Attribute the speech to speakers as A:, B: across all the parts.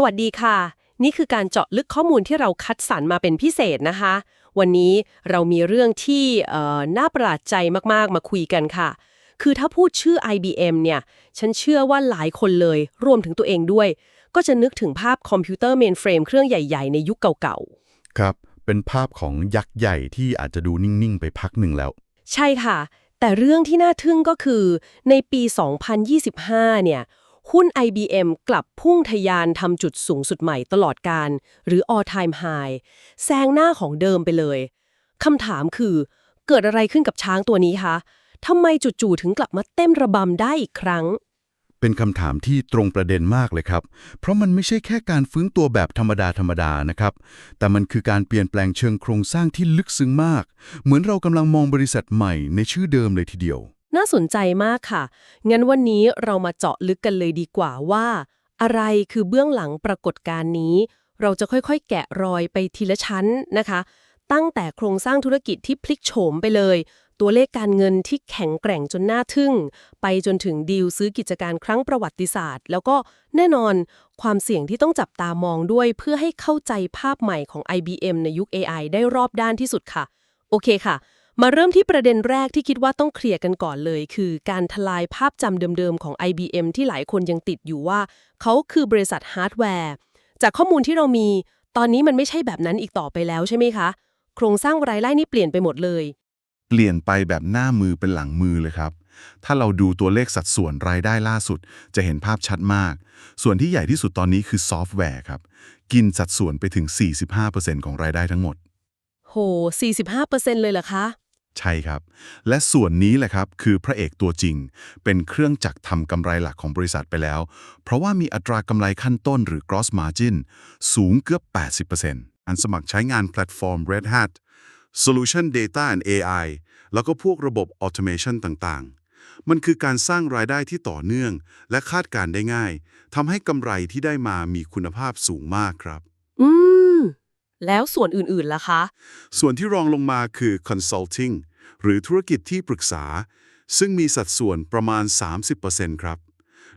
A: สวัสดีค่ะ นี่คือการเจาะลึกข้อมูลที่เราคัดสรรมาเป็นพิเศษนะคะ วันนี้เรามีเรื่องที่เอ่อน่าประหลาดใจมากๆ มาคุยกันค่ะ คือถ้าพูดชื่อ IBM เนี่ย ฉันเชื่อว่าหลายคนเลย รวมถึงตัวเองด้วย ก็จะนึกถึงภาพคอมพิวเตอร์เมนเฟรมเครื่องใหญ่ๆ ในยุคเก่า
B: ครับ เป็นภาพของยักษ์ใหญ่ที่อาจจะดูนิ่งๆ ไปพักหนึ่งแล้ว
A: ๆใช่ค่ะ แต่เรื่องที่น่าทึ่งก็คือในปี 2025 เนี่ย หุ้น IBM กลับพุ่งทะยานทำจุดสูงสุดใหม่ตลอดการ หรือ all time high แซงหน้าของเดิมไปเลยคำถามคือ เกิดอะไรขึ้นกับช้างตัวนี้คะทำไมจู่ๆถึงกลับมาเต้นระบำได้อีกครั้ง
B: เป็นคำถามที่ตรงประเด็นมากเลยครับ เพราะมันไม่ใช่แค่การฟื้นตัวแบบธรรมดาธรรมดานะครับ แต่มันคือการเปลี่ยนแปลงเชิงโครงสร้างที่ลึกซึ้งมาก เหมือนเรากำลังมองบริษัทใหม่ในชื่อเดิมเลยทีเดียว
A: น่าสนใจมากค่ะ งั้นวันนี้เรามาเจาะลึกกันเลยดีกว่าว่า อะไรคือเบื้องหลังปรากฏการณ์นี้ เราจะค่อยๆ แกะรอยไปทีละชั้นนะคะ ตั้งแต่โครงสร้างธุรกิจที่พลิกโฉมไปเลย ตัวเลขการเงินที่แข็งแกร่งจนน่าทึ่ง ไปจนถึงดีลซื้อกิจการครั้งประวัติศาสตร์ แล้วก็แน่นอนความเสี่ยงที่ต้องจับตามองด้วย เพื่อให้เข้าใจภาพใหม่ของ IBM ในยุค AI ได้รอบด้านที่สุดค่ะ โอเคค่ะ มาเริ่มที่ประเด็นแรกที่คิดว่าต้องเคลียร์กันก่อนเลย คือการทลายภาพจำเดิมๆของ IBM ที่หลายคนยังติดอยู่ว่า เขาคือบริษัทฮาร์ดแวร์ จากข้อมูลที่เรามี ตอนนี้มันไม่ใช่แบบนั้นอีกต่อไปแล้วใช่ไหมคะ โครงสร้างรายได้นี่เปลี่ยนไปหมดเลย
C: เปลี่ยนไปแบบหน้ามือเป็นหลังมือเลยครับ ถ้าเราดูตัวเลขสัดส่วนรายได้ล่าสุด จะเห็นภาพชัดมาก ส่วนที่ใหญ่ที่สุดตอนนี้คือซอฟต์แวร์ครับ กินสัดส่วนไปถึง 45%ของรายได้ทั้งหมด
A: โห 45%เลยเหรอคะ
C: ใช่ครับ และส่วนนี้แหละครับคือพระเอกตัวจริง เป็นเครื่องจักรทำกำไรหลักของบริษัทไปแล้ว เพราะว่ามีอัตรากำไรขั้นต้นหรือ gross margin สูงเกือบ 80%อันสมัครใช้งานแพลตฟอร์ม Red Hat Solution Data and AI แล้วก็พวกระบบ Automation ต่างๆ มันคือการสร้างรายได้ที่ต่อเนื่อง และคาดการได้ง่ายทำให้กำไรที่ได้มามีคุณภาพสูงมากครับ
A: อืม แล้วส่วนอื่นๆล่ะคะ
C: ส่วนที่รองลงมาคือ consulting หรือธุรกิจที่ปรึกษา ซึ่งมีสัดส่วนประมาณ 30%ครับ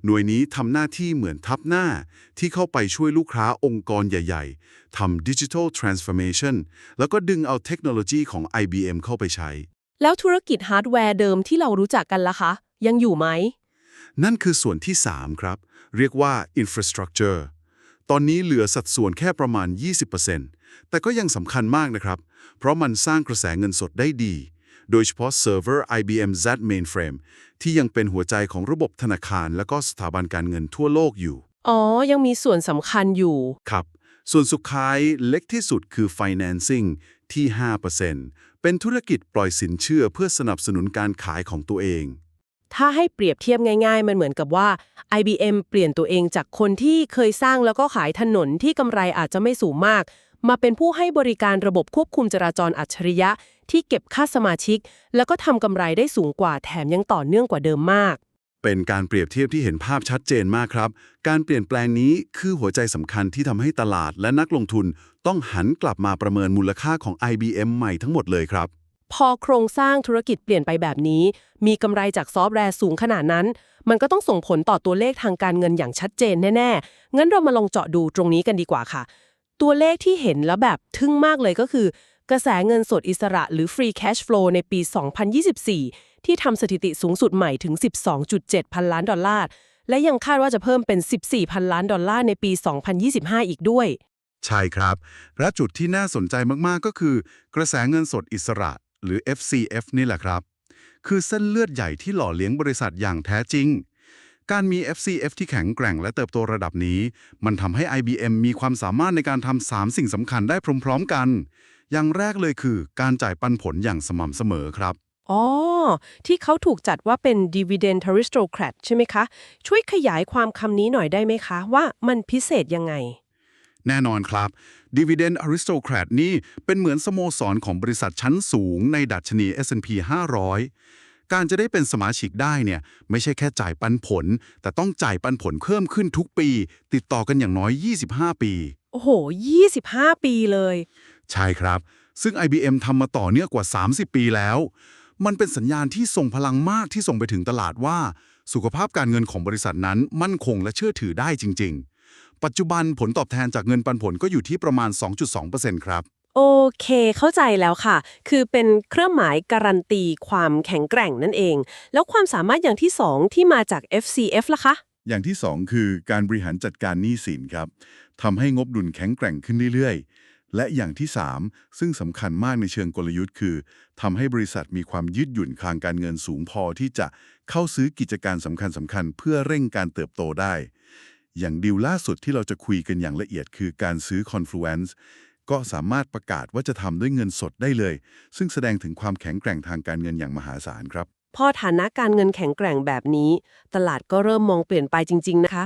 C: หน่วยนี้ทำหน้าที่เหมือนทับหน้าที่เข้าไปช่วยลูกค้าองค์กรใหญ่ๆทำ digital transformation แล้วก็ดึงเอาเทคโนโลยีของ IBM เข้าไปใช้
A: แล้วธุรกิจฮาร์ดแวร์เดิมที่เรารู้จักกันล่ะคะ ยังอยู่ไหม
C: นั่นคือส่วนที่ 3 ครับ เรียกว่า infrastructure ตอนนี้เหลือสัดส่วนแค่ประมาณ 20% แต่ก็ยังสำคัญมากนะครับ เพราะมันสร้างกระแสเงินสดได้ดี โดยเฉพาะเซิร์ฟเวอร์ IBM Z Mainframe ที่ยังเป็นหัวใจของระบบธนาคาร และก็สถาบันการเงินทั่วโลกอยู่
A: อ๋อ ยังมีส่วนสำคัญอยู่
C: ครับ ส่วนสุดท้ายเล็กที่สุดคือ financing ที่ 5%เป็นธุรกิจปล่อยสินเชื่อเพื่อสนับสนุนการขายของตัวเอง
A: ถ้าให้เปรียบเทียบง่าย ๆ มันเหมือนกับว่า IBM เปลี่ยนตัวเองจากคนที่เคยสร้างแล้วก็ขายถนนที่กำไรอาจจะไม่สูงมาก มาเป็นผู้ให้บริการระบบควบคุมจราจรอัจฉริยะ ที่เก็บค่าสมาชิก แล้วก็ทำกำไรได้สูงกว่าแถมยังต่อเนื่องกว่าเดิมมาก
C: เป็นการเปรียบเทียบที่เห็นภาพชัดเจนมากครับ การเปลี่ยนแปลงนี้คือหัวใจสำคัญที่ทำให้ตลาดและนักลงทุน ต้องหันกลับมาประเมินมูลค่าของ IBM ใหม่ทั้งหมดเลยครับ
A: พอโครงสร้างธุรกิจเปลี่ยนไปแบบนี้ มีกำไรจากซอฟต์แวร์สูงขนาดนั้น มันก็ต้องส่งผลต่อตัวเลขทางการเงินอย่างชัดเจนแน่ๆงั้นเรามาลองเจาะดูตรงนี้กันดีกว่าค่ะ ตัวเลขที่เห็นแล้วแบบทึ่งมากเลยก็คือ กระแสเงินสดอิสระหรือ free cash flow ในปี 2024 ที่ทำสถิติสูงสุดใหม่ถึง 12.7 พันล้านดอลลาร์ และยังคาดว่าจะเพิ่มเป็น 14 พันล้านดอลลาร์ในปี 2025 อีกด้วย
C: ใช่ครับ และจุดที่น่าสนใจมากๆก็คือ กระแสเงินสดอิสระ หรือ FCF นี่แหละครับ คือเส้นเลือดใหญ่ที่หล่อเลี้ยงบริษัทอย่างแท้จริง การมี FCF ที่แข็งแกร่งและเติบโตระดับนี้ มันทำให้ IBM มีความสามารถในการทำสามสิ่งสำคัญได้พร้อม ๆ กัน อย่างแรกเลยคือ การจ่ายปันผลอย่างสม่ำเสมอครับ
A: อ๋อ ที่เขาถูกจัดว่าเป็น dividend aristocrat ใช่ไหมคะ ช่วยขยายความคำนี้หน่อยได้ไหมคะ ว่ามันพิเศษยังไง
C: แน่นอนครับ Dividend Aristocrat นี่เป็นเหมือนสโมสรของบริษัทชั้นสูงในดัชนี S&P 500 การจะได้เป็นสมาชิกได้เนี่ยไม่ใช่แค่จ่ายปันผล แต่ต้องจ่ายปันผลเพิ่มขึ้นทุกปี ติดต่อกันอย่างน้อย 25 ปี
A: โอ้โห 25 ปีเลย
C: ใช่ครับ ซึ่ง IBM ทำมาต่อเนื่องกว่า 30 ปีแล้ว มันเป็นสัญญาณที่ส่งพลังมากที่ส่งไปถึงตลาดว่า สุขภาพการเงินของบริษัทนั้นมั่นคงและเชื่อถือได้จริง ๆ ปัจจุบันผลตอบแทนจากเงินปันผลก็อยู่ที่ประมาณ 2.2%ครับ
A: โอเค เข้าใจแล้วค่ะ คือเป็นเครื่องหมายการันตีความแข็งแกร่งนั่นเอง แล้วความสามารถอย่างที่สองที่มาจาก FCF ล่ะคะ
C: อย่างที่ 2 คือการบริหารจัดการหนี้สินครับทำให้งบดุลแข็งแกร่งขึ้นเรื่อยๆ และอย่างที่ 3 ซึ่งสำคัญมากในเชิงกลยุทธ์คือทำให้บริษัทมีความยืดหยุ่นทางการเงินสูงพอที่จะเข้าซื้อกิจการสำคัญสำคัญๆเพื่อเร่งการเติบโตได้ อย่างดีลล่าสุดที่เราจะคุยกันอย่างละเอียดคือการซื้อ Confluence ก็สามารถประกาศว่าจะทำด้วยเงินสดได้เลย ซึ่งแสดงถึงความแข็งแกร่งทางการเงินอย่างมหาศาลครับ
A: พอฐานะการเงินแข็งแกร่งแบบนี้ ตลาดก็เริ่มมองเปลี่ยนไปจริง ๆ นะคะ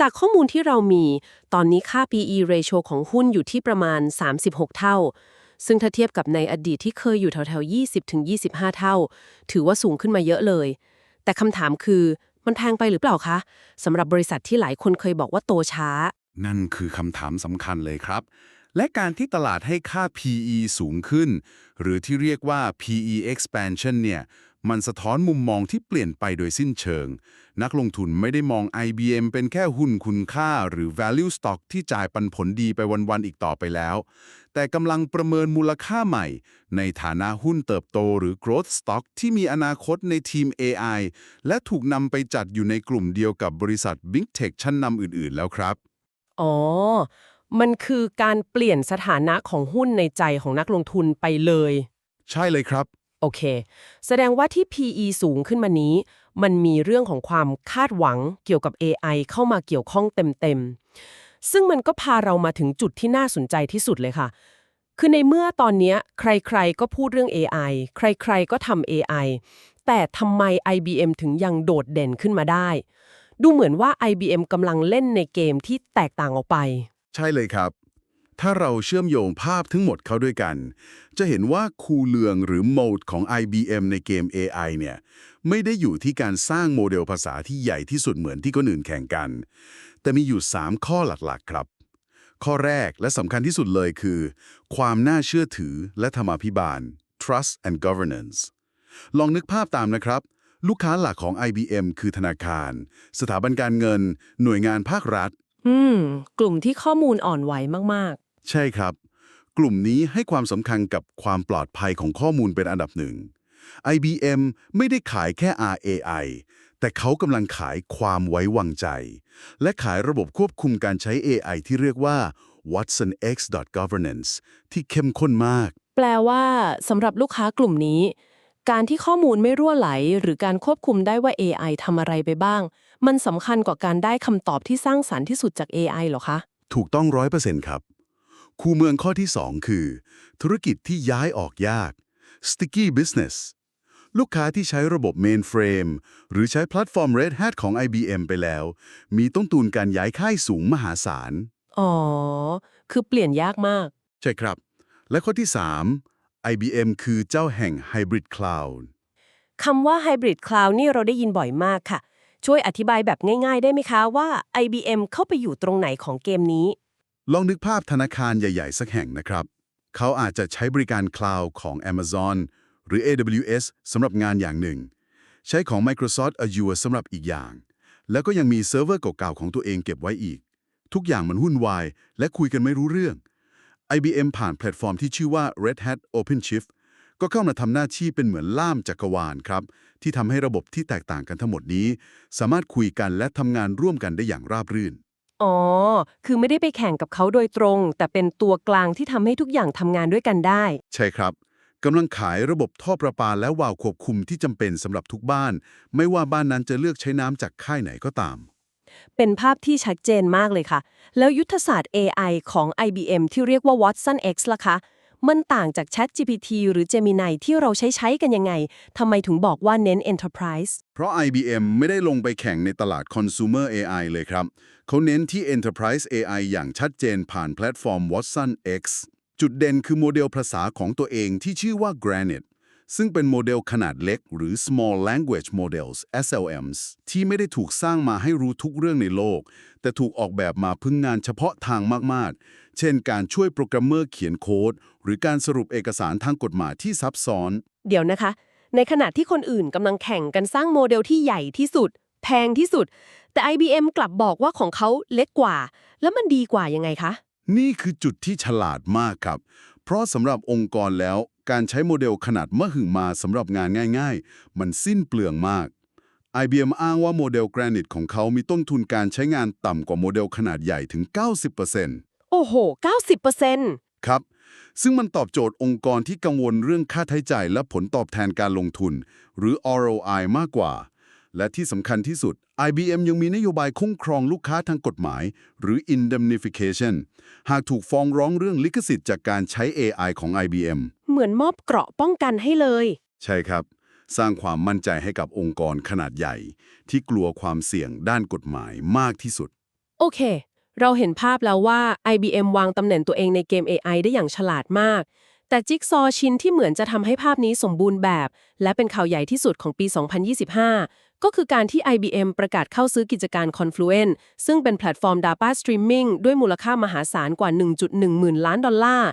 A: จากข้อมูลที่เรามี ตอนนี้ค่า PE ratio ของหุ้นอยู่ที่ประมาณ 36 เท่า ซึ่งถ้าเทียบกับในอดีตที่เคยอยู่แถวๆ20-25 เท่า ถือว่าสูงขึ้นมาเยอะเลย แต่คำถามคือมันแพงไปหรือเปล่าคะสำหรับบริษัทที่หลายคนเคยบอกว่าโตช้า
C: นั่นคือคำถามสำคัญเลยครับ และการที่ตลาดให้ค่า PE สูงขึ้น หรือที่เรียกว่า PE expansion เนี่ยมันสะท้อนมุมมองที่เปลี่ยนไปโดยสิ้นเชิง นักลงทุนไม่ได้มอง IBM เป็นแค่หุ้นคุณค่าหรือ value stock ที่จ่ายปันผลดีไปวันๆอีกต่อไปแล้ว แต่กำลังประเมินมูลค่าใหม่ ในฐานะหุ้นเติบโตหรือ growth stock ที่มีอนาคตในทีม AI และถูกนำไปจัดอยู่ในกลุ่มเดียวกับบริษัท Big Tech ชั้นนำอื่นๆ แล้วครับ
A: อ๋อ มันคือการเปลี่ยนสถานะของหุ้นในใจของนักลงทุนไปเลย
C: ใช่เลยครับ
A: โอเค แสดงว่าที่ PE สูงขึ้นมานี้ มันมีเรื่องของความคาดหวังเกี่ยวกับ AI เข้ามาเกี่ยวข้องเต็มๆ ซึ่งมันก็พาเรามาถึงจุดที่น่าสนใจที่สุดเลยค่ะ คือในเมื่อตอนเนี้ยใครๆ ก็พูดเรื่อง AI ใครๆ ก็ทำ AI แต่ทำไม IBM ถึงยังโดดเด่นขึ้นมาได้ ดูเหมือนว่า IBM กำลังเล่นในเกมที่แตกต่างออกไป
C: ใช่เลยครับ ถ้าเราเชื่อมโยงภาพทั้งหมดเข้าด้วยกัน จะเห็นว่าคูเลืองหรือโหมดของ IBM ในเกม AI เนี่ย ไม่ได้อยู่ที่การสร้างโมเดลภาษาที่ใหญ่ที่สุดเหมือนที่คนอื่นแข่งกัน แต่มีอยู่ 3 ข้อหลักๆครับ ข้อแรกและสำคัญที่สุดเลยคือ ความน่าเชื่อถือและธรรมาภิบาล trust and governance ลองนึกภาพตามนะครับ ลูกค้าหลักของ IBM คือธนาคาร สถาบันการเงิน หน่วยงานภาครัฐ
A: อืม กลุ่มที่ข้อมูลอ่อนไหวมาก
C: ใช่ครับ กลุ่มนี้ให้ความสำคัญกับความปลอดภัยของข้อมูลเป็นอันดับหนึ่ง IBM ไม่ได้ขายแค่ RAI แต่เขากำลังขายความไว้วางใจ และขายระบบควบคุมการใช้ AI ที่เรียกว่า Watson X Governance ที่เข้มข้นมาก
A: ๆ แปลว่าสำหรับลูกค้ากลุ่มนี้ การที่ข้อมูลไม่รั่วไหล หรือการควบคุมได้ว่า AI ทำอะไรไปบ้าง มันสำคัญกว่าการได้คำตอบที่สร้างสรรค์ที่สุดจาก AI เหรอคะ
C: ถูกต้องร้อยเปอร์เซ็นต์ครับ คู่เมืองข้อที่ 2 คือ ธุรกิจที่ย้ายออกยาก sticky business ลูกค้าที่ใช้ระบบ mainframe หรือใช้แพลตฟอร์ม Red Hat ของ IBM ไปแล้ว มีต้องตูนการย้ายค่ายสูงมหาศาล
A: อ๋อ คือเปลี่ยนยากมาก
C: ใช่ครับ และข้อที่ 3 IBM คือเจ้าแห่ง Hybrid Cloud
A: คำว่า Hybrid Cloud นี่เราได้ยินบ่อยมากค่ะ ช่วยอธิบายแบบง่าย ๆ ได้ไหมคะว่า IBM เข้าไปอยู่ตรงไหนของเกมนี้
C: ลองนึกภาพธนาคารใหญ่ ๆ สักแห่งนะครับ เขาอาจจะใช้บริการคลาวด์ของ Amazon หรือ AWS สำหรับงานอย่างหนึ่ง ใช้ของ Microsoft Azure สำหรับอีกอย่าง แล้วก็ยังมีเซิร์ฟเวอร์เก่าๆของตัวเองเก็บไว้อีก ทุกอย่างมันวุ่นวายและคุยกันไม่รู้เรื่อง IBM ผ่านแพลตฟอร์มที่ชื่อว่า Red Hat OpenShift ก็เข้ามาทำหน้าที่เป็นเหมือนล่ามจักรวาลครับ ที่ทำให้ระบบที่แตกต่างกันทั้งหมดนี้ สามารถคุยกันและทำงานร่วมกันได้อย่างราบรื่น
A: อ๋อ คือไม่ได้ไปแข่งกับเขาโดยตรง แต่เป็นตัวกลางที่ทำให้ทุกอย่างทำงานด้วยกันได้
C: ใช่ครับกำลังขายระบบท่อประปาและวาล์วควบคุมที่จำเป็นสำหรับทุกบ้าน ไม่ว่าบ้านนั้นจะเลือกใช้น้ำจากค่ายไหนก็ตาม
A: เป็นภาพที่ชัดเจนมากเลยค่ะ แล้วยุทธศาสตร์ AI ของ IBM ที่เรียกว่า Watson X ล่ะคะ มันต่างจาก ChatGPT หรือ Gemini ที่เราใช้ใช้กันยังไง ทำไมถึงบอกว่าเน้น Enterprise
C: เพราะ IBM ไม่ได้ลงไปแข่งในตลาด Consumer AI เลยครับ เขาเน้นที่ Enterprise AI อย่างชัดเจนผ่านแพลตฟอร์ม Watson X จุดเด่นคือโมเดลภาษาของตัวเองที่ชื่อว่า Granite ซึ่งเป็นโมเดลขนาดเล็ก หรือ Small Language Models SLMs ที่ไม่ได้ถูกสร้างมาให้รู้ทุกเรื่องในโลก แต่ถูกออกแบบมาพึ่งงานเฉพาะทางมาก ๆ เช่นการช่วยโปรแกรมเมอร์เขียนโค้ด หรือการสรุปเอกสารทางกฎหมายที่ซับซ้อน
A: เดี๋ยวนะคะ ในขณะที่คนอื่นกำลังแข่งกันสร้างโมเดลที่ใหญ่ที่สุด แพงที่สุด แต่ IBM กลับบอกว่าของเขาเล็กกว่า แล้วมันดีกว่ายังไงคะ
C: นี่คือจุดที่ฉลาดมากครับเพ ราะสำหรับองค์กรแล้วการใช้โมเดลขนาดมหึมาสำหรับงานง่าย ๆ มันสิ้นเปลืองมาก IBM อ้างว่าโมเดล Granite ของเขามีต้นทุนการใช้งานต่ำกว่าโมเดลขนาดใหญ่ถึง 90%
A: โอ้โห 90%
C: ครับ ซึ่งมันตอบโจทย์องค์กรที่กังวลเรื่องค่าใช้จ่ายและผลตอบแทนการลงทุน หรือ ROI มากกว่า และที่สำคัญที่สุด IBM ยังมีนโยบายคุ้มครองลูกค้าทางกฎหมาย หรือ indemnification หากถูกฟ้องร้องเรื่องลิขสิทธิ์จากการใช้ AI ของ IBM
A: เหมือนมอบเกราะป้องกันให้เลย
C: ใช่ครับ สร้างความมั่นใจให้กับองค์กรขนาดใหญ่ ที่กลัวความเสี่ยงด้านกฎหมายมากที่สุด
A: โอเค เราเห็นภาพแล้วว่า IBM วางตำแหน่งตัวเองในเกม AI ได้อย่างฉลาดมากแต่จิ๊กซอว์ชิ้นที่เหมือนจะทำให้ภาพนี้สมบูรณ์แบบ และเป็นข่าวใหญ่ที่สุดของปี 2025 ก็คือการที่ IBM ประกาศเข้าซื้อกิจการ Confluent ซึ่งเป็นแพลตฟอร์ม Data Streaming ด้วยมูลค่ามหาศาลกว่า 1.1 หมื่นล้านดอลลาร์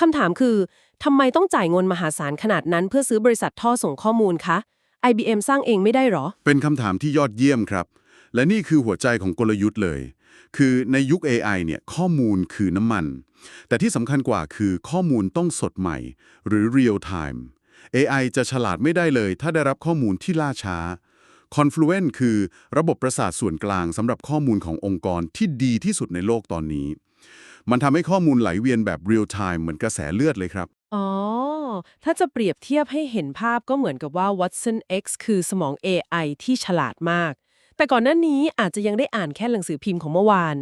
A: คำถามคือทำไมต้องจ่ายเงินมหาศาลขนาดนั้นเพื่อซื้อบริษัทท่อส่งข้อมูลคะ IBM สร้างเองไม่ได้หรอ
C: เป็นคำถามที่ยอดเยี่ยมครับ และนี่คือหัวใจของกลยุทธ์เลย คือในยุค AI เนี่ยข้อมูลคือน้ำมัน แต่ที่สำคัญกว่าคือข้อมูลต้องสดใหม่ หรือ real time AI จะฉลาดไม่ได้เลย ถ้าได้รับข้อมูลที่ล่าช้า Confluent คือระบบประสาทส่วนกลางสำหรับข้อมูลขององค์กรที่ดีที่สุดในโลกตอนนี้ มันทำให้ข้อมูลไหลเวียนแบบ real time เหมือนกระแสเลือดเลยครับ
A: อ๋อ ถ้าจะเปรียบเทียบให้เห็นภาพก็เหมือนกับว่า Watson X คือสมอง AI ที่ฉลาดมาก แต่ก่อนหน้านี้อาจจะยังได้อ่านแค่หนังสือพิมพ์ของเมื่อวาน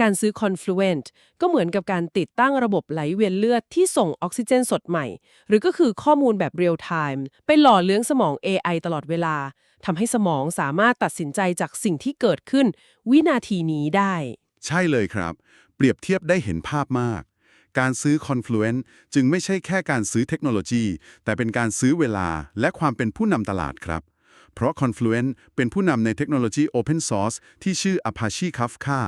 A: การซื้อ Confluent ก็เหมือนกับการติดตั้งระบบไหลเวียนเลือดที่ส่งออกซิเจนสดใหม่ หรือก็คือข้อมูลแบบเรียลไทม์ไปหล่อเลี้ยงสมอง AI ตลอดเวลาทำให้สมองสามารถตัดสินใจจากสิ่งที่เกิดขึ้น วินาทีนี้ได้
C: ใช่เลยครับ เปรียบเทียบได้เห็นภาพมาก การซื้อ Confluent จึงไม่ใช่แค่การซื้อเทคโนโลยี แต่เป็นการซื้อเวลาและความเป็นผู้นำตลาดครับ เพราะ Confluent เป็นผู้นำในเทคโนโลยี Open Source ที่ชื่อ Apache Kafka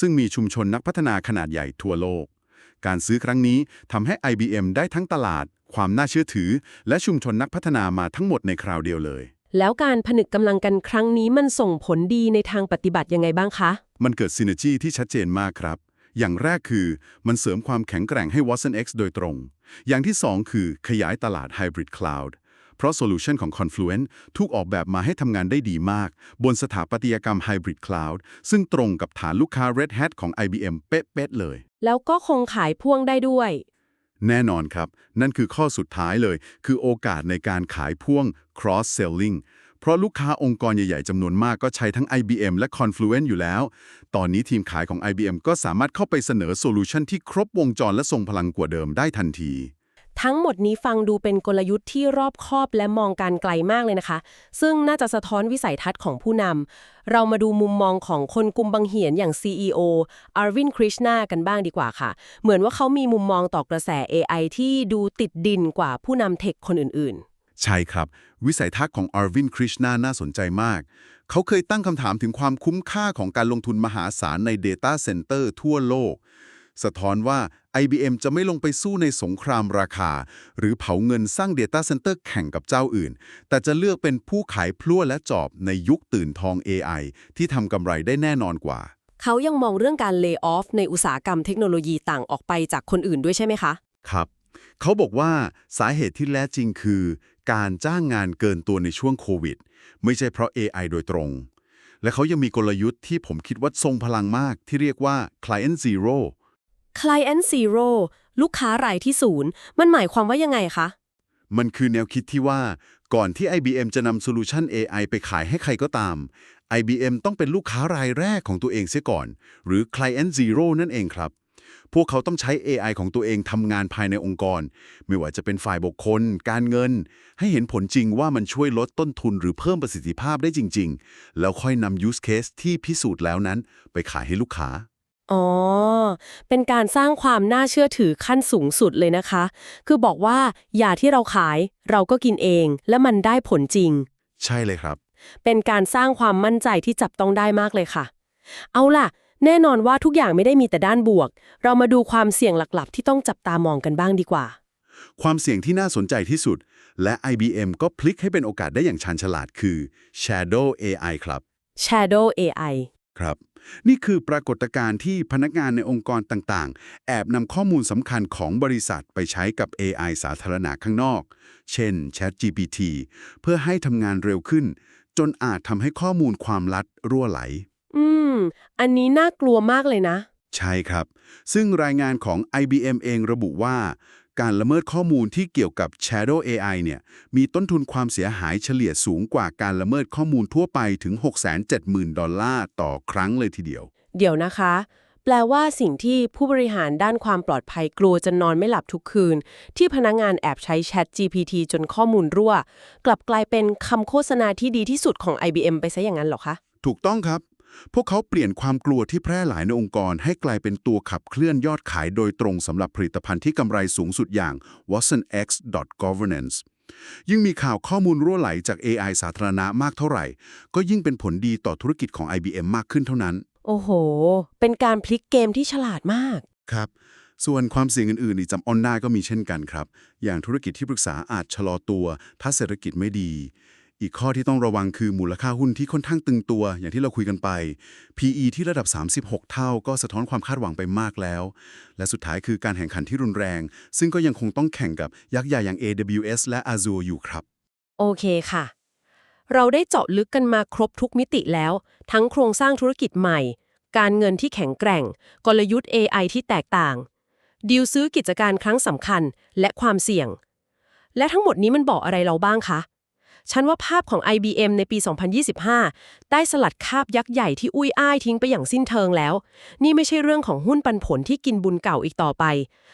C: ซึ่งมีชุมชนนักพัฒนาขนาดใหญ่ทั่วโลก การซื้อครั้งนี้ทำให้ IBM ได้ทั้งตลาด ความน่าเชื่อถือ และชุมชนนักพัฒนามาทั้งหมดในคราวเดียวเลย
A: แล้วการผนึกกำลังกันครั้งนี้มันส่งผลดีในทางปฏิบัติยังไงบ้างคะ
C: มันเกิดซีเนจีที่ชัดเจนมากครับ อย่างแรกคือมันเสริมความแข็งแกร่งให้ Watson X โดยตรง อย่างที่ 2 คือขยายตลาด Hybrid Cloud เพราะโซลูชันของ Confluent ถูกออกแบบมาให้ทำงานได้ดีมาก บนสถาปัตยกรรม Hybrid Cloud ซึ่งตรงกับฐานลูกค้า Red Hat ของ IBM เป๊ะๆเลย
A: แล้วก็คงขายพ่วงได้ด้วย
C: แน่นอนครับ นั่นคือข้อสุดท้ายเลย คือโอกาสในการขายพ่วง cross selling เพราะลูกค้าองค์กรใหญ่ๆจำนวนมากก็ใช้ทั้ง IBM และ Confluent อยู่แล้ว ตอนนี้ทีมขายของ IBM ก็สามารถเข้าไปเสนอโซลูชันที่ครบวงจรและทรงพลังกว่าเดิมได้ทันที
A: ทั้งหมดนี้ฟังดูเป็นกลยุทธ์ที่รอบคอบและมองการไกลมากเลยนะคะ ซึ่งน่าจะสะท้อนวิสัยทัศน์ของผู้นำ เรามาดูมุมมองของคนกลุ่มบังเหียนอย่าง CEO อาร์วินคริชนากันบ้างดีกว่าค่ะ เหมือนว่าเขามีมุมมองต่อกระแส AI ที่ดูติดดินกว่าผู้นำเทคคนอื่นๆ
C: ใช่ครับ วิสัยทัศน์ของอาร์วินคริชนาน่าสนใจมาก เขาเคยตั้งคำถามถึงความคุ้มค่าของการลงทุนมหาศาลใน Data Center ทั่วโลก สะท้อนว่า IBM จะไม่ลงไปสู้ในสงครามราคา หรือเผาเงินสร้าง Data Center แข่งกับเจ้าอื่น แต่จะเลือกเป็นผู้ขายพลั่วและจอบในยุคตื่นทอง AI ที่ทำกำไรได้แน่นอนกว่า
A: ๆเขายังมองเรื่องการ lay off ในอุตสาหกรรมเทคโนโลยีต่างออกไปจากคนอื่นด้วยใช่ไหมคะ
C: ครับ เขาบอกว่าสาเหตุที่แท้จริงคือ การจ้างงานเกินตัวในช่วงโควิด ไม่ใช่เพราะ AI โดยตรง และเขายังมีกลยุทธ์ที่ผมคิดว่าทรงพลังมากที่เรียกว่า Client Zero
A: Client Zero ลูกค้ารายที่ศูนย์มันหมายความว่ายังไงคะ
C: มันคือแนวคิดที่ว่าก่อนที่ IBM จะนำโซลูชัน AI ไปขายให้ใครก็ตาม IBM ต้องเป็นลูกค้ารายแรกของตัวเองเสียก่อน หรือ Client Zero นั่นเองครับ พวกเขาต้องใช้ AI ของตัวเองทำงานภายในองค์กร ไม่ว่าจะเป็นฝ่ายบุคคล การเงิน ให้เห็นผลจริงว่ามันช่วยลดต้นทุนหรือเพิ่มประสิทธิภาพได้จริง ๆ แล้วค่อยนำ use case ที่พิสูจน์แล้วนั้น ไปขายให้ลูกค้า
A: อ๋อ เป็นการสร้างความน่าเชื่อถือขั้นสูงสุดเลยนะคะ คือบอกว่ายาที่เราขายเราก็กินเอง และมันได้ผลจริง
C: ใช่เลยครับ
A: เป็นการสร้างความมั่นใจที่จับต้องได้มากเลยค่ะ เอาล่ะ แน่นอนว่าทุกอย่างไม่ได้มีแต่ด้านบวก เรามาดูความเสี่ยงหลักๆ ที่ต้องจับตามองกันบ้างดีกว่า
C: ความเสี่ยงที่น่าสนใจที่สุด และ IBM ก็พลิกให้เป็นโอกาสได้อย่างชาญฉลาดคือ Shadow AI ครับ
A: Shadow AI
C: ครับ นี่คือปรากฏการณ์ที่พนักงานในองค์กรต่างๆ แอบนำข้อมูลสำคัญของบริษัทไปใช้กับ AI สาธารณะข้างนอก เช่น ChatGPT เพื่อให้ทำงานเร็วขึ้น จนอาจทำให้ข้อมูลความลัดรั่วไหล
A: อืม อันนี้น่ากลัวมากเลยนะ
C: ใช่ครับ ซึ่งรายงานของ IBM เองระบุว่า การละเมิดข้อมูลที่เกี่ยวกับ Shadow AI เนี่ยมีต้นทุนความเสียหายเฉลี่ยสูงกว่าการละเมิดข้อมูลทั่วไปถึง 670,000 ดอลลาร์ต่อครั้งเลยทีเดียว
A: เดี๋ยวนะคะ แปลว่าสิ่งที่ผู้บริหารด้านความปลอดภัยกลัวจะนอนไม่หลับทุกคืน ที่พนักงานแอบใช้ Chat GPT จนข้อมูลรั่ว กลับกลายเป็นคำโฆษณาที่ดีที่สุดของ IBM ไปซะอย่างนั้นเหรอคะ
C: ถูกต้องครับ พวกเขาเปลี่ยนความกลัวที่แพร่หลายในองค์กร ให้กลายเป็นตัวขับเคลื่อนยอดขายโดยตรงสำหรับผลิตภัณฑ์ที่กำไรสูงสุดอย่าง watsonx.governance ยิ่งมีข่าวข้อมูลรั่วไหลจาก AI สาธารณะมากเท่าไหร่ ก็ยิ่งเป็นผลดีต่อธุรกิจของ IBM มากขึ้นเท่านั้น
A: โอ้โห เป็นการพลิกเกมที่ฉลาดมาก
C: ครับ ส่วนความเสี่ยงอื่นๆนี่จำออนได้ก็มีเช่นกันครับ อย่างธุรกิจที่ปรึกษาอาจชะลอตัว ถ้าเศรษฐกิจไม่ดี อีกข้อที่ต้องระวังคือมูลค่าหุ้นที่ค่อนข้างตึงตัว อย่างที่เราคุยกันไป PE ที่ระดับ 36 เท่าก็สะท้อนความคาดหวังไปมากแล้ว และสุดท้ายคือการแข่งขันที่รุนแรง ซึ่งก็ยังคงต้องแข่งกับยักษ์ใหญ่อย่าง AWS และ Azure อยู่ครับ
A: โอเคค่ะ เราได้เจาะลึกกันมาครบทุกมิติแล้ว ทั้งโครงสร้างธุรกิจใหม่ การเงินที่แข็งแกร่ง กลยุทธ์ AI ที่แตกต่างดีลซื้อกิจการครั้งสำคัญและความเสี่ยง และทั้งหมดนี้มันบอกอะไรเราบ้างคะ ฉันว่าภาพของ IBM ในปี 2025 ได้สลัดคาบยักษ์ใหญ่ที่อุ้ยอ้ายทิ้งไปอย่างสิ้นเทิงแล้ว นี่ไม่ใช่เรื่องของหุ้นปันผลที่กินบุญเก่าอีกต่อไป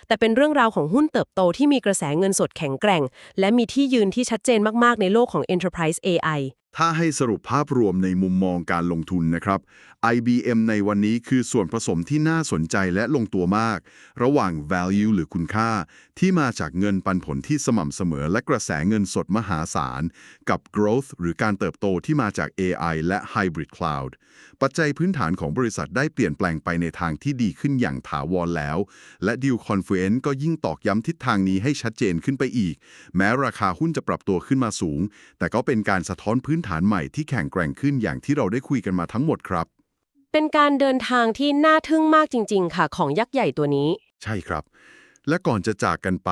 A: แต่เป็นเรื่องราวของหุ้นเติบโตที่มีกระแสเงินสดแข็งแกร่ง และมีที่ยืนที่ชัดเจนมากๆในโลกของ Enterprise AI
C: ถ้าให้สรุปภาพรวมในมุมมองการลงทุนนะครับ IBM ในวันนี้คือส่วนผสมที่น่าสนใจและลงตัวมาก ระหว่าง value หรือคุณค่า ที่มาจากเงินปันผลที่สม่ำเสมอ และกระแสเงินสดมหาศาล กับ growth หรือการเติบโตที่มาจาก AI และ hybrid cloud ปัจจัยพื้นฐานของบริษัทได้เปลี่ยนแปลงไปในทางที่ดีขึ้นอย่างถาวรแล้ว และ Deal Confluence ก็ยิ่งตอกย้ำทิศทางนี้ให้ชัดเจนขึ้นไปอีก แม้ราคาหุ้นจะปรับตัวขึ้นมาสูง แต่ก็เป็นการสะท้อนพื้นฐานใหม่ที่แข็งแกร่งขึ้นอย่างที่เราได้คุยกันมาทั้งหมดครับ
A: เป็นการเดินทางที่น่าทึ่งมากจริง ๆ ค่ะ ของยักษ์ใหญ่ตัวนี้
C: ใช่ครับ และก่อนจะจากกันไป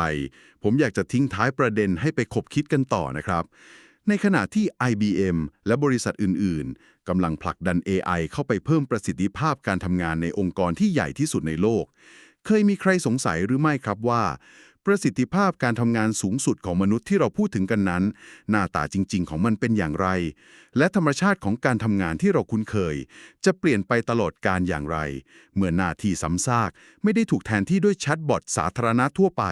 C: ผมอยากจะทิ้งท้ายประเด็นให้ไปคบคิดกันต่อนะครับ ในขณะที่ IBM และบริษัทอื่น ๆกำลังผลักดัน AI เข้าไปเพิ่มประสิทธิภาพการทำงานในองค์กรที่ใหญ่ที่สุดในโลก เคยมีใครสงสัยหรือไม่ครับว่า ประสิทธิภาพการทำงานสูงสุดของมนุษย์ที่เราพูดถึงกันนั้น หน้าตาจริง ๆ ของมันเป็นอย่างไร และธรรมชาติของการทำงานที่เราคุ้นเคย จะเปลี่ยนไปตลอดการอย่างไร เมื่อหน้าที่ซ้ำซาก ไม่ได้ถูกแทนที่ด้วยแชทบอทสาธารณะทั่วไป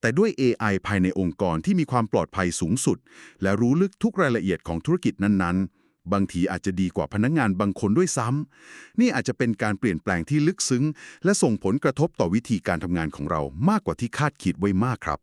C: แต่ด้วย AI ภายในองค์กรที่มีความปลอดภัยสูงสุด และรู้ลึกทุกรายละเอียดของธุรกิจนั้นๆ บางทีอาจจะดีกว่าพนักงานบางคนด้วยซ้ำนี่อาจจะเป็นการเปลี่ยนแปลงที่ลึกซึ้ง และส่งผลกระทบต่อวิธีการทำงานของเรามากกว่าที่คาดคิดไว้มากครับ